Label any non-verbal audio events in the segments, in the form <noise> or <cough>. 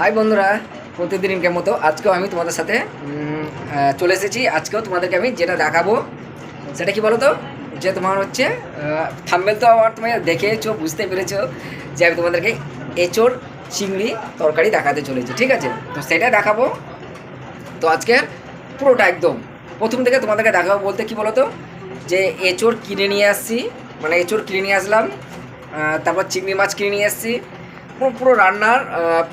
High বন্ধুরা। প্রতিদিনকে মতো। আজকেও আমি তোমাদের সাথে চলে এসেছি। আজকেও তোমাদেরকে আমি যেটা দেখাবো, সেটা কি বলো তো যে তোমার হচ্ছে থাম্বেল তো আবার তুমি দেখেছ, বুঝতে পেরেছ যে আমি তোমাদেরকে এঁচোড় চিংড়ি তরকারি দেখাতে চলেছি, ঠিক আছে? তো সেটা দেখাবো। তো আজকে পুরোটা একদম। প্রথম থেকে তোমাদেরকে দেখাবো বলতে কি বলো তো যে এঁচোড় কিনে নিয়ে আসছি মানে এঁচোড় কিনে নিয়ে আসলাম তারপর চিংড়ি মাছ কিনে নিয়ে আসছি পুরো রান্নার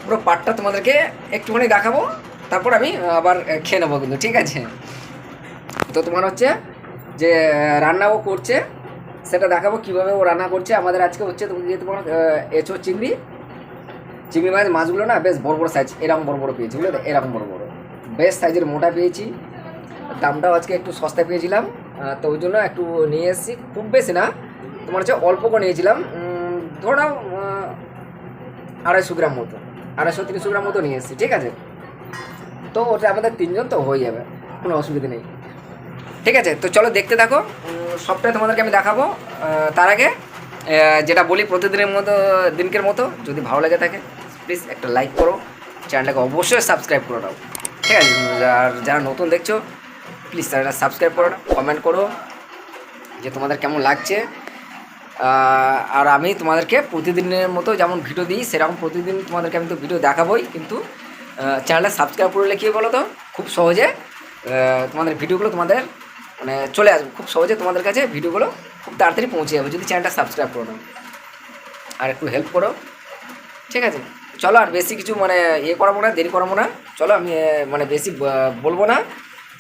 পুরো পাটটা তোমাদেরকে একটুখানি দেখাবো। তারপর আমি আবার খেয়ে নেব কিন্তু, ঠিক আছে? তো তোমার হচ্ছে যে রান্না ও করছে, সেটা দেখাবো কীভাবে ও রান্না করছে। আমাদের আজকে হচ্ছে তুমি যে তোমার এঁচোড় চিংড়ি চিংড়ি মাছ মাছগুলো না বেশ বড় বড় সাইজ এরকম বড় বড় পেয়েছি, বুঝলে? এরকম বড় বড়। বেশ সাইজের মোটা পেয়েছি। দামটাও আজকে একটু সস্তা পেয়েছিলাম তো ওই জন্য একটু নিয়ে এসেছি। খুব বেশি না, তোমার হচ্ছে অল্প করে নিয়েছিলাম। ধরো আড়াইশো গ্রাম মতো, আড়াইশো, তিনশো গ্রাম মতো নিয়ে এসেছি, ঠিক আছে? তো ওটা আমাদের তিনজন তো হয়ে যাবে, কোনো অসুবিধা নেই। ঠিক আছে, তো চলো দেখতে থাকো, সবটাই তোমাদেরকে আমি দেখাবো তার আগে যেটা বলি প্রতিদিনের মতো, দিনকের মতো, যদি ভালো লেগে থাকে প্লিজ একটা লাইক করো, চ্যানেলটাকে অবশ্যই সাবস্ক্রাইব করে দাও। ঠিক আছে, আর যারা নতুন দেখছ প্লিজ চ্যানেলটা সাবস্ক্রাইব করো কমেন্ট করো, যে তোমাদের কেমন লাগছে আর আমি তোমাদেরকে প্রতিদিনের মতো যেমন ভিডিও দিই, সেরকম প্রতিদিন তোমাদেরকে আমি তো ভিডিও দেখাবোই, কিন্তু চ্যানেলটা সাবস্ক্রাইব করলে কী বলো তো, খুব সহজে তোমাদের ভিডিওগুলো তোমাদের মানে চলে আসবে, খুব সহজে তোমাদের কাছে ভিডিওগুলো খুব তাড়াতাড়ি পৌঁছে যাবে, যদি চ্যানেলটা সাবস্ক্রাইব করো আর একটু হেল্প করো, ঠিক আছে? চলো আর বেশি কিছু মানে ইয়ে করাবো না, দেরি করাবো না, চলো আমি মানে বেশি বলব না।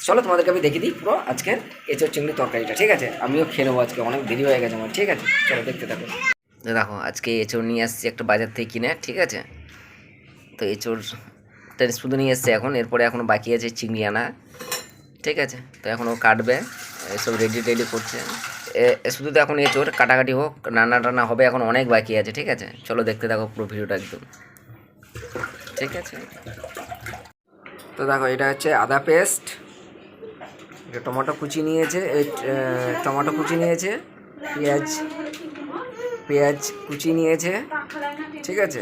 চলো তোমাদেরকে আমি দেখিয়ে দিই পুরো আজকের এঁচোর চিংড়ি তরকারিটা, ঠিক আছে? আমিও খেয়ে নেব আজকে, অনেক দেরি হয়ে গেছে আমার, ঠিক আছে? চলো দেখতে থাকো। দেখো, আজকে এঁচোড় নিয়ে আসছি একটা বাজার থেকে কিনে, ঠিক আছে? তো এঁচোড়টা শুধু নিয়ে এসছে এখন, এরপরে এখনও বাকি আছে চিংড়ি আনা, ঠিক আছে? তো এখনও কাটবে, এসব রেডি টেডি করছে। শুধু তো এখন এঁচোড়, কাটাকাটি হোক, রান্না টান্না হবে, এখন অনেক বাকি আছে, ঠিক আছে? চলো দেখতে থাকো পুরো ভিডিওটা একদম। ঠিক আছে? তো দেখো, এটা হচ্ছে আদা পেস্ট এটা টমেটো কুচি নিয়েছে টমেটো কুচি নিয়েছে, পেঁয়াজ পেঁয়াজ কুচি নিয়েছে, ঠিক আছে?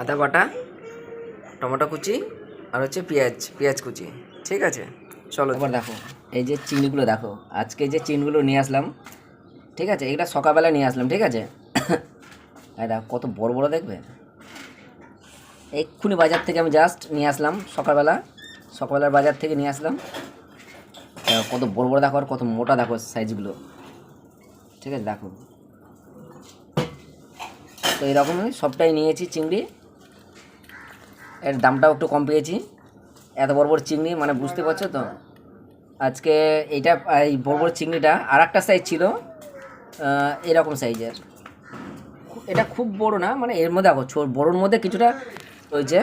আদা বাটা, টমেটো কুচি, আর হচ্ছে পেঁয়াজ পেঁয়াজ কুচি, ঠিক আছে? চলো। এবার দেখো, এই যে চিংড়িগুলো দেখো, আজকে যে চিংড়িগুলো নিয়ে আসলাম, ঠিক আছে? এগুলো সকালবেলা নিয়ে আসলাম, ঠিক আছে? দেখো, কত বড় বড় দেখবে? এক্ষুনি বাজার থেকে আমি জাস্ট নিয়ে আসলাম, সকালবেলা, সকালবেলার বাজার থেকে নিয়ে আসলাম। কত বড় বড় দেখো আর কত মোটা দেখো সাইজগুলো ঠিক আছে, দেখো। তো এরকমই সবটাই নিয়েছি চিংড়ি। এর দামটাও একটু কম পেয়েছি। এত বড় বড় চিংড়ি মানে বুঝতে পারছ তো? আজকে এইটা, এই বড় বড় চিংড়িটা আর একটা সাইজ ছিল এরকম সাইজের এটা খুব বড় না মানে এর মধ্যে দেখো বড়োর মধ্যে কিছুটা ওই যে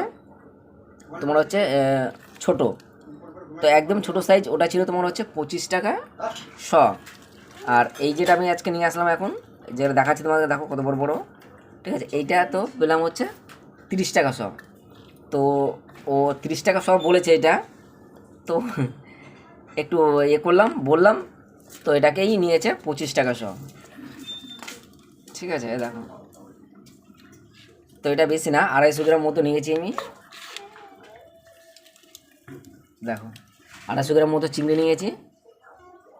তোমার হচ্ছে ছোট। তো একদম ছোট সাইজ ওটা ছিল তোমার হচ্ছে পঁচিশ টাকা শ আর এই যেটা আমি আজকে নিয়ে আসলাম এখন, যেটা দেখাচ্ছি তোমাকে দেখো কত বড় বড়। ঠিক আছে, এইটা তো পেলাম হচ্ছে তিরিশ টাকা শ তো ও তিরিশ টাকা শ বলেছে এটা। তো <laughs> একটু ইয়ে করলাম, বললাম, তো এটাকেই নিয়েছে পঁচিশ টাকা শ ঠিক আছে দেখো। তো এটা বেশি না, আড়াইশো গ্রাম মতো নিয়েছি আমি। দেখো। আড়াইশো গ্রাম মতো চিংড়ি নিয়েছি।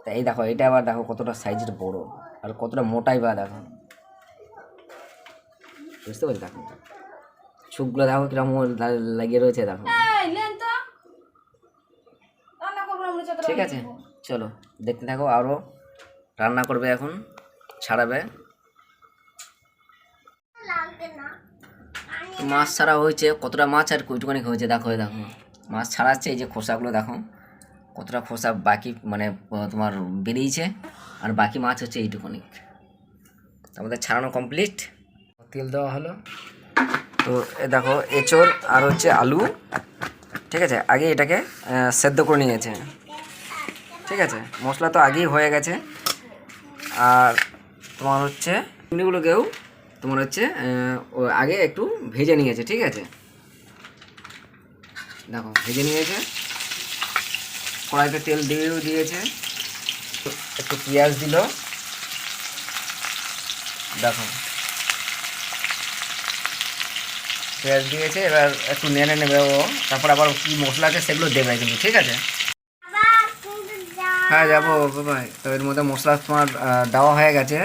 তা এই দেখো এটা আবার দেখো কতটা সাইজের বড়। আর কতটা মোটাই বা দেখো। বুঝতে পারছি দেখো চোখগুলো দেখো কীরকম লাগিয়ে রয়েছে দেখো। ঠিক আছে চলো দেখতে থাকো আরও রান্না করবে এখন ছাড়াবে। মাছ ছাড়া হয়েছে কতটা মাছ আর কইটুকানি হয়েছে দেখো দেখো। মাছ ছাড়াচ্ছে এই যে খোসাগুলো দেখো। কতটা খোসা বাকি মানে তোমার বেরিয়েছে আর বাকি মাছ হচ্ছে এইটুকুনি। আমাদের ছাড়ানো কমপ্লিট তেল দেওয়া হলো। তো এ দেখো এঁচড় আর হচ্ছে আলু। ঠিক আছে? আগে এটাকে সেদ্ধ করে নিয়েছে। ঠিক আছে? মশলা তো আগেই হয়ে গেছে। আর তোমার হচ্ছে চিংড়িগুলোকেও তোমার হচ্ছে ও আগে একটু ভেজে নিয়েছে। ঠিক আছে? দেখো ভেজে নিয়েছে। কড়াইতে তেল দিয়েও দিয়েছে। একটু পেঁয়াজ দিল। দেখো। পেঁয়াজ দিয়েছে, এবার একটু নেড়ে নেবে ও। তারপর আবার কি মশলা আছে সেগুলো দেবে কিন্তু, ঠিক আছে? হ্যাঁ যাব ভাই তো এর মধ্যে মশলা তোমার দেওয়া হয়ে গেছে।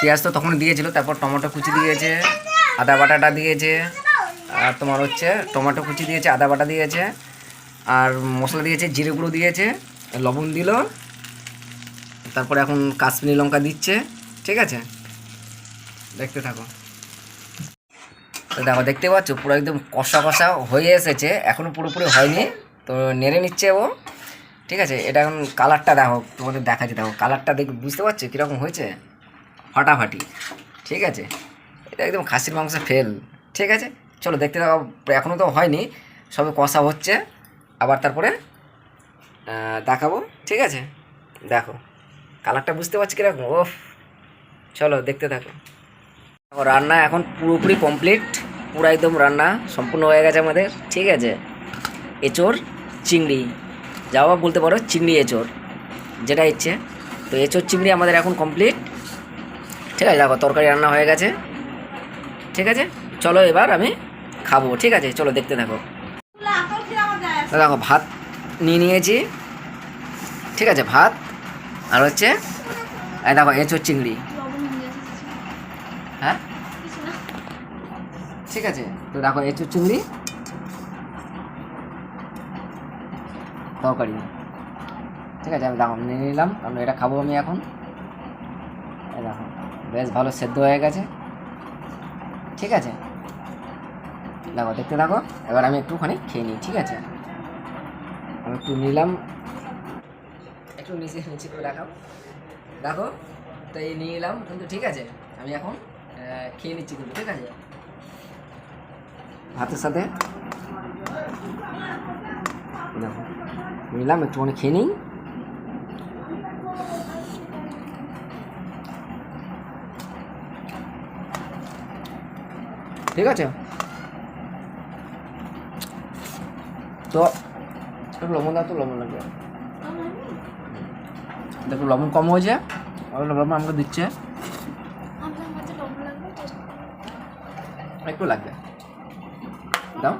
পেঁয়াজ তো তখন দিয়েছিল, তারপর টমেটো কুচি দিয়েছে, আদা বাটাটা দিয়েছে, আর তোমার হচ্ছে টমেটো কুচি দিয়েছে, আদা বাটা দিয়েছে। আর মশলা দিয়েছে, জিরে গুঁড়ো দিয়েছে, লবণ দিল। তারপরে এখন কাশ্মীরি লঙ্কা দিচ্ছে, ঠিক আছে? দেখতে থাকো। তো দেখো, দেখতে পাচ্ছ? পুরো একদম কষা কষা হয়ে এসেছে এখনও পুরোপুরি হয়নি, তো নেড়ে নিচ্ছে ও, ঠিক আছে? এটা এখন কালারটা দেখো, তোমাদের দেখাচ্ছে, দেখো, কালারটা দেখ বুঝতে পারছ কীরকম হয়েছে? ফাটাফাটি, ঠিক আছে? এটা একদম খাসির মাংস ফেল, ঠিক আছে? চলো, দেখতে থাকো এখনও তো হয়নি, সবে কষা হচ্ছে। আবার তারপরে দেখাবো, ঠিক আছে? দেখো, কালারটা বুঝতে পারছি কীরকম? ওফ, চলো দেখতে থাকো। রান্না এখন পুরোপুরি কমপ্লিট পুরো একদম রান্না সম্পূর্ণ হয়ে গেছে আমাদের, ঠিক আছে? এঁচোড় চিংড়ি যাওয়া বলতে পারো, চিংড়ি এঁচোড় যেটা ইচ্ছে। তো এঁচোড় চিংড়ি আমাদের এখন কমপ্লিট ঠিক আছে? দেখো, তরকারি রান্না হয়ে গেছে, ঠিক আছে? চলো এবার আমি খাব, ঠিক আছে? চলো দেখতে থাকো। দেখো, ভাত নিয়ে নিয়েছি। ঠিক আছে, ভাত। আর হচ্ছে, এই দেখো এঁচোড় চিংড়ি। হ্যাঁ? ঠিক আছে, তো দেখো এঁচোড় চিংড়ি। তরকারি। ঠিক আছে, আমি দেখো, নিয়ে নিলাম, কারণ এটা খাব আমি এখন। এই দেখো, বেশ ভালো সেদ্ধ হয়ে গেছে। ঠিক আছে? দেখো, দেখতে থাকো, এবার আমি একটুখানি খেয়ে নিই, ঠিক আছে? একটু নিলাম। একটু নিচে নিচে করে দেখাও। দেখো তো এই নিয়ে এলাম। কিন্তু ঠিক আছে আমি এখন খেয়ে নিচ্ছি কিন্তু ঠিক আছে? ভাতের সাথে? দেখো নিলাম একটুখানি খেয়ে নিই। ঠিক আছে? তো একটু লবণ দাও তো, লবণ লাগবে। দেখো, লবণ কম হয়েছে। আর লবণ আমাকে দিচ্ছে। একটু লাগবে। দাও।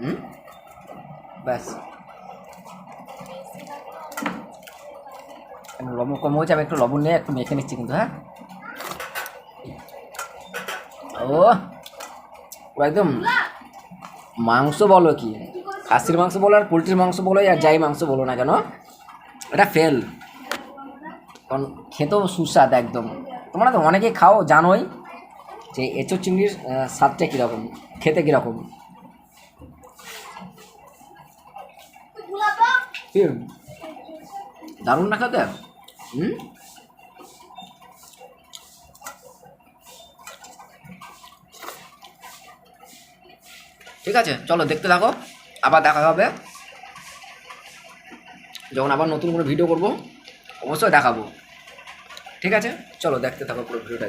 হুম? ব্যাস। লবণ কম হয়েছে, আমি একটু লবণ নিয়ে একটু মেখে নিচ্ছি কিন্তু হ্যাঁ? ও একদম মাংস বলো কি। খাসির মাংস বলো আর পোলট্রির মাংস বলো আর যাই মাংস বলো না কেন, এটা ফেল কারণ খেতেও সুস্বাদ একদম। তোমরা তো অনেকেই খাও, জানোই যে এঁচো চিংড়ির স্বাদটা কীরকম, খেতে কীরকম? দারুণ না খেতে? হুম? ঠিক আছে, চলো দেখতে থাকো। আবার দেখা হবে। যখন আবার নতুন করে ভিডিও করব, অবশ্যই দেখাবো। ঠিক আছে? চলো দেখতে থাকো পুরো ভিডিওটা